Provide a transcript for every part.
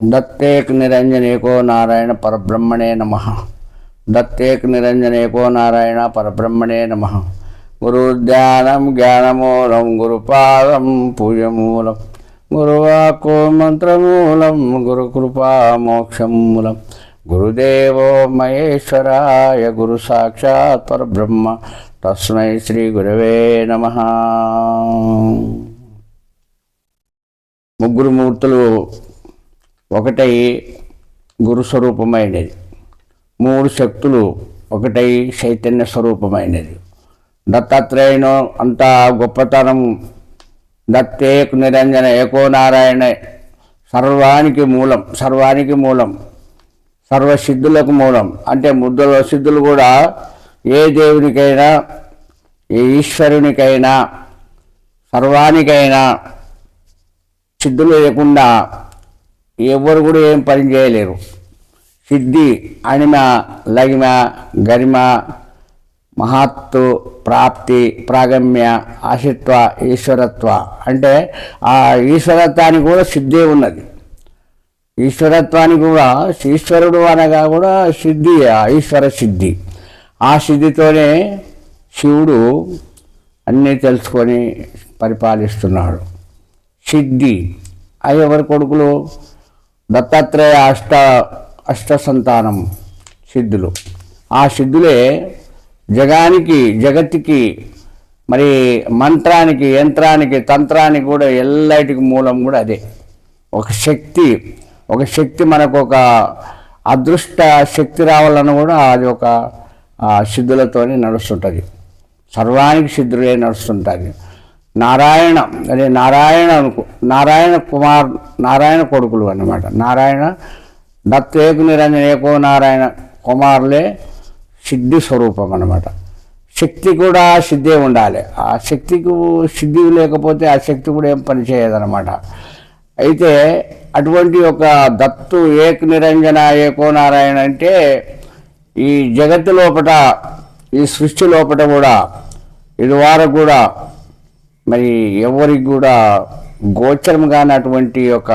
दत्तेक निरंजनेको नारायण परब्रह्मणे नमः दत्तेक निरंजनेको नारायण परब्रह्मणे नमः गुरुध्यानं ज्ञानमूलं गुरुपादं पूजमूलं गुरुवाको मन्त्रमूलं गुरुकृपा मोक्षं मूलं गुरुदेवो महेश्वराय गुरुसाक्षात् परब्रह्म तस्मै श्रीगुरवे नमः ముగ్గురు మూర్తులు ఒకటై గురు స్వరూపమైనది. మూడు శక్తులు ఒకటై చైతన్య స్వరూపమైనది. దత్తాత్రేయును అంత గొప్పతనం దత్తేకు నిరంజన ఏకో నారాయణ సర్వానికి మూలం సర్వానికి మూలం సర్వసిద్ధులకు మూలం. అంటే ముద్దుల సిద్ధులు కూడా ఏ దేవునికైనా ఏ ఈశ్వరునికైనా సర్వానికైనా సిద్ధులు లేకుండా ఎవరు కూడా ఏం పని చేయలేరు. సిద్ధి అణిమ లగిమ గరిమ మహత్తు ప్రాప్తి ప్రాగమ్య ఆశిత్వ ఈశ్వరత్వ. అంటే ఆ ఈశ్వరత్వానికి కూడా సిద్ధి ఉన్నది. ఈశ్వరత్వానికి కూడా ఈశ్వరుడు అనగా కూడా సిద్ధి ఆ ఈశ్వర సిద్ధి. ఆ సిద్ధితోనే శివుడు అన్నీ తెలుసుకొని పరిపాలిస్తున్నాడు. సిద్ధి. అయ్యెవరి ఎవరి కొడుకులు? దత్తాత్రేయ అష్ట అష్ట సంతానం సిద్ధులు. ఆ సిద్ధులే జగానికి జగత్తుకి మరి మంత్రానికి యంత్రానికి తంత్రానికి కూడా ఎల్లటికి మూలం కూడా అదే. ఒక శక్తి ఒక శక్తి మనకు ఒక అదృష్ట శక్తి రావాలన్న కూడా అది ఒక సిద్ధులతోనే నడుస్తుంటుంది. సర్వానికి సిద్ధులే నడుస్తుంటుంది. నారాయణ అదే నారాయణ అనుకో నారాయణ కుమార్ నారాయణ కొడుకులు అన్నమాట. నారాయణ దత్తేకు నిరంజన ఏకో నారాయణ కుమారులే సిద్ధి స్వరూపం అన్నమాట. శక్తి కూడా సిద్ధే ఉండాలి. ఆ శక్తికి సిద్ధి లేకపోతే ఆ శక్తి కూడా ఏం పనిచేయదనమాట అయితే అటువంటి ఒక దత్తు ఏక నిరంజన ఏకో నారాయణ అంటే ఈ జగత్తు లోపట ఈ సృష్టి లోపట కూడా ఇది వారు కూడా మరి ఎవరికి కూడా గోచరం కానటువంటి ఒక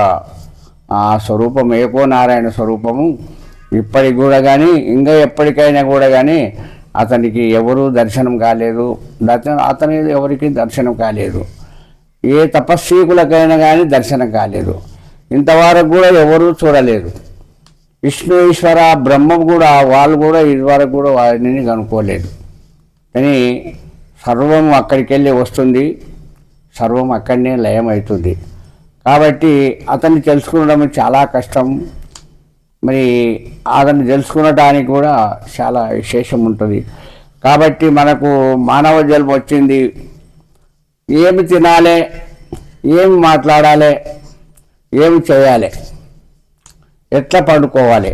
ఆ స్వరూపం ఏకో నారాయణ స్వరూపము ఇప్పటికి కూడా కానీ ఇంకా ఎప్పటికైనా కూడా కానీ అతనికి ఎవరు దర్శనం కాలేదు. దర్శనం అతని ఎవరికి దర్శనం కాలేదు. ఏ తపస్వీకులకైనా కానీ దర్శనం కాలేదు. ఇంతవరకు కూడా ఎవరూ చూడలేదు. విష్ణు ఈశ్వర బ్రహ్మం కూడా వాళ్ళు కూడా ఇదివరకు కూడా వారిని కనుక్కోలేదు. కానీ సర్వం అక్కడికి వెళ్ళి వస్తుంది. సర్వం అక్కడనే లయం అవుతుంది కాబట్టి అతన్ని తెలుసుకోవడం చాలా కష్టం. మరి అతన్ని తెలుసుకునటానికి కూడా చాలా విశేషం ఉంటుంది కాబట్టి మనకు మానవ జన్మ వచ్చింది. ఏమి తినాలి ఏమి మాట్లాడాలి ఏమి చేయాలి ఎట్లా పండుకోవాలి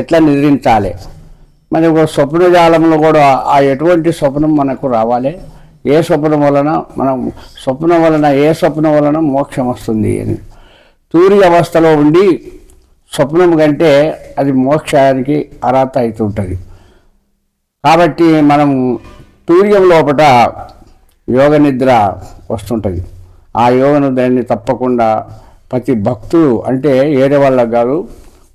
ఎట్లా నిద్రించాలి మరి ఒక స్వప్నజాలంలో కూడా ఆ ఎటువంటి స్వప్నం మనకు రావాలి? ఏ స్వప్నం వలన మనం స్వప్నం వలన ఏ స్వప్నం వలన మోక్షం వస్తుంది అని. తూరి అవస్థలో ఉండి స్వప్నం కంటే అది మోక్షానికి అర్హత అవుతుంటుంది కాబట్టి మనం తూర్యం లోపల యోగ నిద్ర వస్తుంటుంది. ఆ యోగ నిద్రని తప్పకుండా ప్రతి భక్తుడు అంటే ఏడే వాళ్ళకు కాదు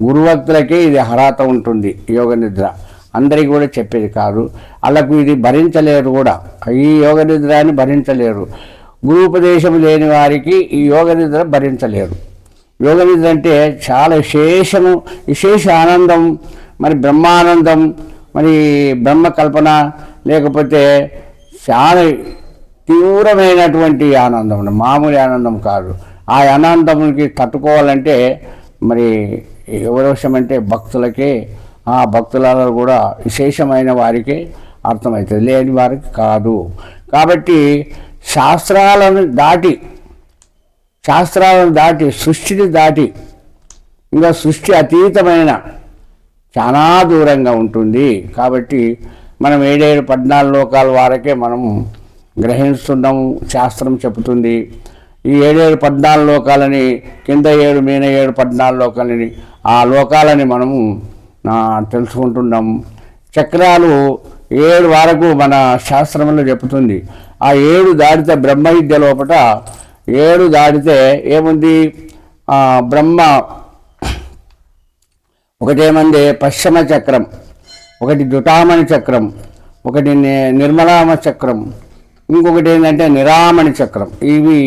గురువక్తులకే ఇది అర్హత ఉంటుంది యోగ నిద్ర. అందరికీ కూడా చెప్పేది కాదు. వాళ్ళకు ఇది భరించలేరు కూడా. ఈ యోగ నిద్రని భరించలేరు. గురుపదేశం లేని వారికి ఈ యోగ నిద్ర భరించలేరు. యోగ నిద్ర అంటే చాలా విశేషము విశేష ఆనందం మరి బ్రహ్మానందం మరి బ్రహ్మ కల్పన లేకపోతే చాలా తీవ్రమైనటువంటి ఆనందం మామూలు ఆనందం కాదు. ఆ ఆనందంకి తట్టుకోవాలంటే మరి ఎవరోషమంటే అంటే భక్తులకే ఆ భక్తులలో కూడా విశేషమైన వారికి అర్థమవుతుంది లేని వారికి కాదు. కాబట్టి శాస్త్రాలను దాటి శాస్త్రాలను దాటి సృష్టిని దాటి ఇంకా సృష్టి అతీతమైన చాలా దూరంగా ఉంటుంది. కాబట్టి మనం ఏడేడు పద్నాలుగు లోకాల వారకే మనం గ్రహిస్తున్నాము శాస్త్రం చెబుతుంది. ఈ ఏడేడు పద్నాలుగు లోకాలని కింద ఏడు మీన ఏడు పద్నాలుగు లోకాలని ఆ లోకాలని మనము తెలుసుకుంటున్నాం. చక్రాలు ఏడు వరకు మన శాస్త్రంలో చెబుతుంది. ఆ ఏడు దాటితే బ్రహ్మ విద్య లోపల ఏడు దాటితే ఏముంది? బ్రహ్మ ఒకటేమంది పశ్చిమ చక్రం ఒకటి దుటామణి చక్రం ఒకటి నిర్మలామ చక్రం ఇంకొకటి ఏంటంటే నిరామణి చక్రం. ఇవి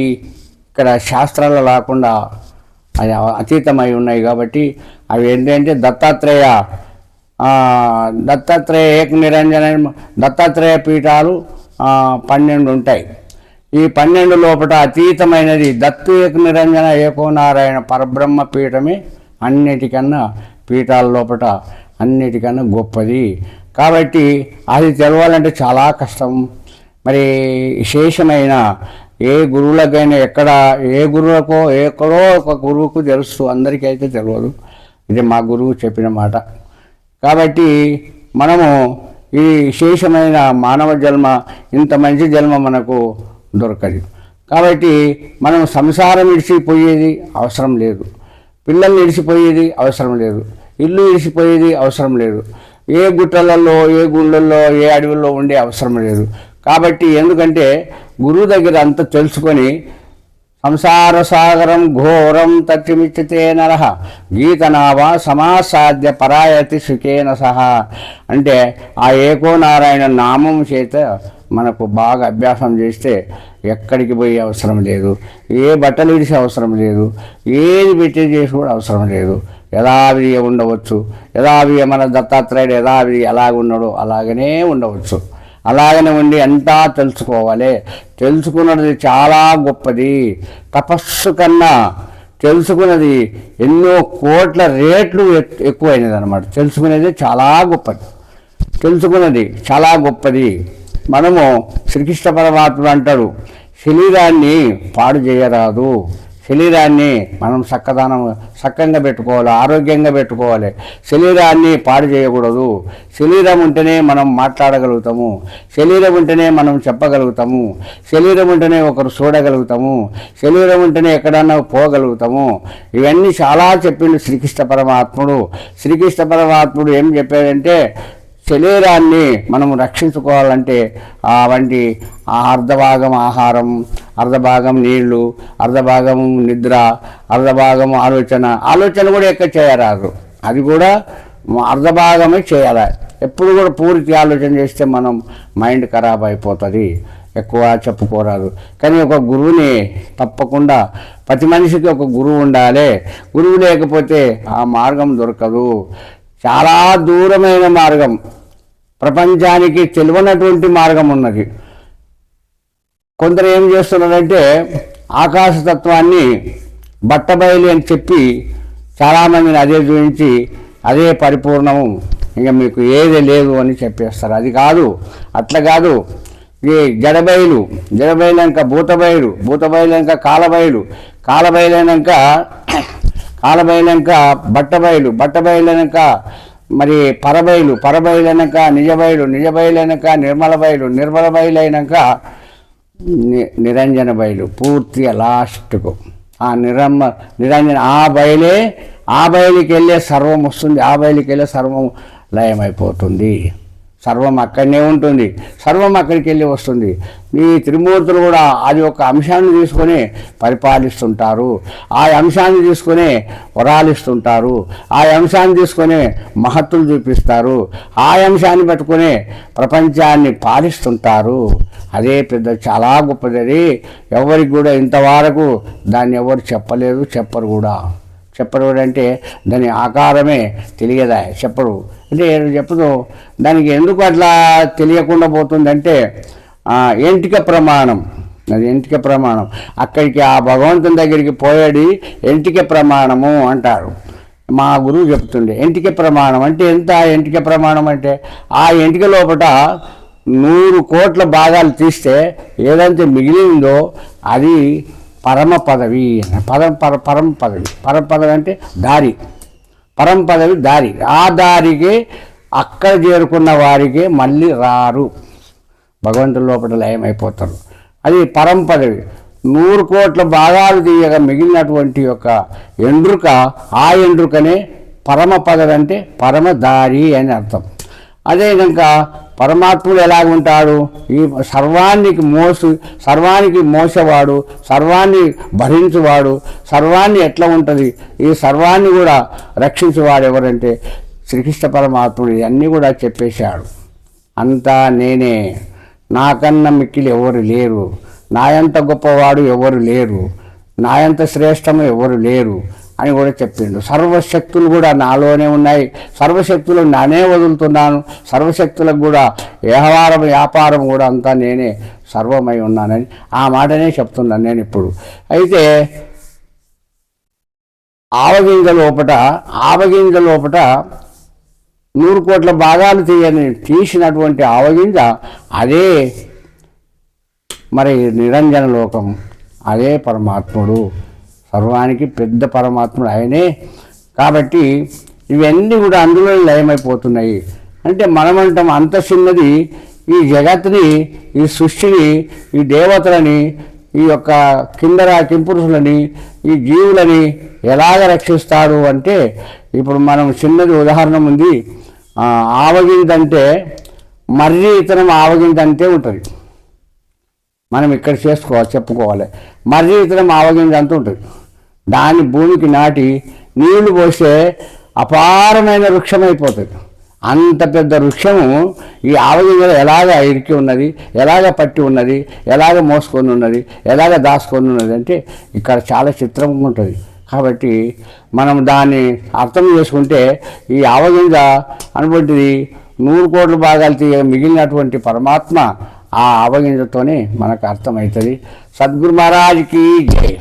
ఇక్కడ శాస్త్రాలు లేకుండా అది అతీతమై ఉన్నాయి కాబట్టి అవి ఏంటంటే దత్తాత్రేయ దత్తాత్రేయ ఏక నిరంజన దత్తాత్రేయ పీఠాలు పన్నెండు ఉంటాయి. ఈ పన్నెండు లోపల అతీతమైనది దత్తు ఏక నిరంజన ఏకోనారాయణ పరబ్రహ్మ పీఠమే అన్నిటికన్నా పీఠాల లోపల అన్నిటికన్నా గొప్పది. కాబట్టి అది తెలవాలంటే చాలా కష్టం. మరి విశేషమైన ఏ గురువులకైనా ఎక్కడ ఏ గురువులకో ఎక్కడో ఒక గురువుకు తెలుసు. అందరికీ అయితే తెలియదు. ఇది మా గురువు చెప్పిన మాట. కాబట్టి మనము ఈ విశేషమైన మానవ జన్మ ఇంత మంచి జన్మ మనకు దొరకదు. కాబట్టి మనం సంసారం విడిచిపోయేది అవసరం లేదు. పిల్లలు విడిచిపోయేది అవసరం లేదు. ఇల్లు విడిచిపోయేది అవసరం లేదు. ఏ గుట్టలలో ఏ గుళ్ళల్లో ఏ అడవుల్లో ఉండే అవసరం లేదు. కాబట్టి ఎందుకంటే గురువు దగ్గర అంత తెలుసుకొని సంసార సాగరం ఘోరం తట్టిమిచ్చితే నర గీతనావ సమాసాధ్య పరాయతి సుఖేన సహా. అంటే ఆ ఏకోనారాయణ నామం చేత మనకు బాగా అభ్యాసం చేస్తే ఎక్కడికి పోయే అవసరం లేదు ఏ బట్టలు ఇడిసే అవసరం లేదు ఏది పెట్టి చేసి కూడా అవసరం లేదు. యథావిధి ఉండవచ్చు యథావిధి మన దత్తాత్రేయుడు యథావిధి ఎలాగ ఉన్నాడో అలాగనే ఉండవచ్చు. అలాగనే ఉండి అంతా తెలుసుకోవాలి. తెలుసుకున్నది చాలా గొప్పది. తపస్సు కన్నా తెలుసుకున్నది ఎన్నో కోట్ల రేట్లు ఎక్- ఎక్కువైనది అనమాట తెలుసుకునేది చాలా గొప్పది. తెలుసుకున్నది చాలా గొప్పది. మనము శ్రీకృష్ణ పరమాత్మ అంటాడు శరీరాన్ని పాడు చేయరాదు. శరీరాన్ని మనం చక్కదనం చక్కగా పెట్టుకోవాలి ఆరోగ్యంగా పెట్టుకోవాలి. శరీరాన్ని పాడు చేయకూడదు. శరీరం ఉంటేనే మనం మాట్లాడగలుగుతాము. శరీరం ఉంటేనే మనం చెప్పగలుగుతాము. శరీరం ఉంటేనే ఒకరు చూడగలుగుతాము. శరీరం ఉంటేనే ఎక్కడన్నా పోగలుగుతాము. ఇవన్నీ చాలా చెప్పిండు శ్రీకృష్ణ పరమాత్ముడు. శ్రీకృష్ణ పరమాత్ముడు ఏం చెప్పాడంటే శరీరాన్ని మనం రక్షించుకోవాలంటే ఆ వంటి అర్ధభాగం ఆహారం అర్ధభాగం నీళ్ళు అర్ధభాగం నిద్ర అర్ధభాగం ఆలోచన ఆలోచన కూడా ఎక్కువ చేయరాదు. అది కూడా అర్ధభాగమే చేయాలి. ఎప్పుడు కూడా పూర్తి ఆలోచన చేస్తే మనం మైండ్ ఖరాబ్ అయిపోతుంది. ఎక్కువ చెప్పుకోరాదు. కానీ ఒక గురువుని తప్పకుండా ప్రతి మనిషికి ఒక గురువు ఉండాలి. గురువు లేకపోతే ఆ మార్గం దొరకదు. చాలా దూరమైన మార్గం. ప్రపంచానికి తెలియనటువంటి మార్గం ఉన్నది. కొందరు ఏం చేస్తున్నారంటే ఆకాశతత్వాన్ని బట్టబయలు అని చెప్పి చాలామందిని అదే చూపించి అదే పరిపూర్ణము ఇంకా మీకు ఏది లేదు అని చెప్పేస్తారు. అది కాదు అట్లా కాదు. ఈ జడబయలు జడబయలైనాక భూతబయలు భూతబయలైనాక కాలబయలు కాలబయలైనాక కాలబయలైనాక బట్టబయలు బట్టబయలైనాక మరి పరబయలు పరబయలైనాక నిజబయలు నిజబయలైనాక నిర్మల బయలు నిర్మల బయలైనాక నిరంజన బయలు పూర్తిగా లాస్ట్కు. ఆ నిరమ్మ నిరంజన ఆ బయలే ఆ బయలుకి వెళ్ళే సర్వం వస్తుంది ఆ బయలుకి వెళ్ళే సర్వం లయమైపోతుంది. సర్వం అక్కడనే ఉంటుంది సర్వం అక్కడికి వెళ్ళి వస్తుంది. ఈ త్రిమూర్తులు కూడా అది ఒక అంశాన్ని తీసుకొని పరిపాలిస్తుంటారు. ఆ అంశాన్ని తీసుకొని వరాలిస్తుంటారు. ఆ అంశాన్ని తీసుకొని మహత్తులు చూపిస్తారు. ఆ అంశాన్ని పెట్టుకొని ప్రపంచాన్ని పాలిస్తుంటారు. అదే పెద్ద చాలా గొప్పది ఎవరికి కూడా ఇంతవరకు దాన్ని ఎవరు చెప్పలేదు చెప్పరు కూడా. చెప్పడం అంటే దాని ఆకారమే తెలియదా? చెప్పడు. అంటే చెప్పదు దానికి ఎందుకు అట్లా తెలియకుండా పోతుందంటే ఎంటిక ప్రమాణం. అది ఎంటిక ప్రమాణం. అక్కడికి ఆ భగవంతుని దగ్గరికి పోయాడి ఎంటిక ప్రమాణము అంటారు. మా గురువు చెప్తుండే ఎంటిక ప్రమాణం అంటే ఎంత ఎంటిక ప్రమాణం అంటే ఆ ఎంటిక లోపల నూరు కోట్ల భాగాలు తీస్తే ఏదైతే మిగిలిందో అది పరమ పదవి పరం పర పరమ పదవి. పరమ పదవి అంటే దారి. పరమ పదవి దారి. ఆ దారికి అక్కడ చేరుకున్న వారికి మళ్ళీ రారు. భగవంతుడి లోపల లయమైపోతారు. అది పరమ పదవి. నూరు కోట్ల భాగాలు తీయగా మిగిలినటువంటి యొక్క ఎండ్రుక ఆ ఎండ్రుకనే పరమ పదవి అంటే పరమ దారి అని అర్థం. అదే కనుక పరమాత్ముడు ఎలా ఉంటాడు? ఈ సర్వానికి మోసు సర్వానికి మోసవాడు సర్వాన్ని భరించువాడు సర్వాన్ని ఎట్లా ఉంటుంది? ఈ సర్వాన్ని కూడా రక్షించేవాడు ఎవరంటే శ్రీకృష్ణ పరమాత్ముడు. ఇవన్నీ కూడా చెప్పేశాడు. అంతా నేనే. నాకన్నా మిక్కిలు ఎవరు లేరు. నాయంత గొప్పవాడు ఎవరు లేరు. నాయంత శ్రేష్టము ఎవరు లేరు. అని కూడా చెప్పిండు. సర్వశక్తులు కూడా నాలోనే ఉన్నాయి. సర్వశక్తులు నానే వదులుతున్నాను. సర్వశక్తులకు కూడా వ్యవహారం వ్యాపారం కూడా అంతా నేనే సర్వమై ఉన్నానని ఆ మాటనే చెప్తున్నాను నేను ఇప్పుడు. అయితే ఆవగింజ లోపట ఆవగింజ లోపట నూరు కోట్ల భాగాలు తీయని తీసినటువంటి ఆవగింజ అదే మరి నిరంజన లోకం అదే పరమాత్ముడు. సర్వానికి పెద్ద పరమాత్ముడు ఆయనే. కాబట్టి ఇవన్నీ కూడా అందులో లయమైపోతున్నాయి. అంటే మనమంటాం అంత చిన్నది ఈ జగత్తుని ఈ సృష్టిని ఈ దేవతలని ఈ యొక్క కిందర కింపురుషులని ఈ జీవులని ఎలాగ రక్షిస్తాడు అంటే ఇప్పుడు మనం చిన్నది ఉదాహరణ ఉంది. ఆ, మర్రి ఇతరం ఆవగింజంటే ఉంటుంది. మనం ఇక్కడ చేసుకోవాలి చెప్పుకోవాలి. మర్రి ఇతరం ఆవగింజ అంత ఉంటుంది. దాన్ని భూమికి నాటి నీళ్ళు పోస్తే అపారమైన వృక్షం అయిపోతుంది అంత పెద్ద వృక్షము ఈ ఆవగింజలో ఎలాగ ఇరికి ఉన్నది ఎలాగ పట్టి ఉన్నది ఎలాగ మోసుకొని ఉన్నది ఎలాగ దాచుకొని ఉన్నది అంటే ఇక్కడ చాలా చిత్రంగా ఉంటుంది. కాబట్టి మనం దాన్ని అర్థం చేసుకుంటే ఈ ఆవగింజ అనుకుంటుంది నూరు కోట్ల భాగాలు తీయ మిగిలినటువంటి పరమాత్మ ఆ ఆవగింజతోనే మనకు అర్థమవుతుంది. సద్గురు మహారాజ్కి జై.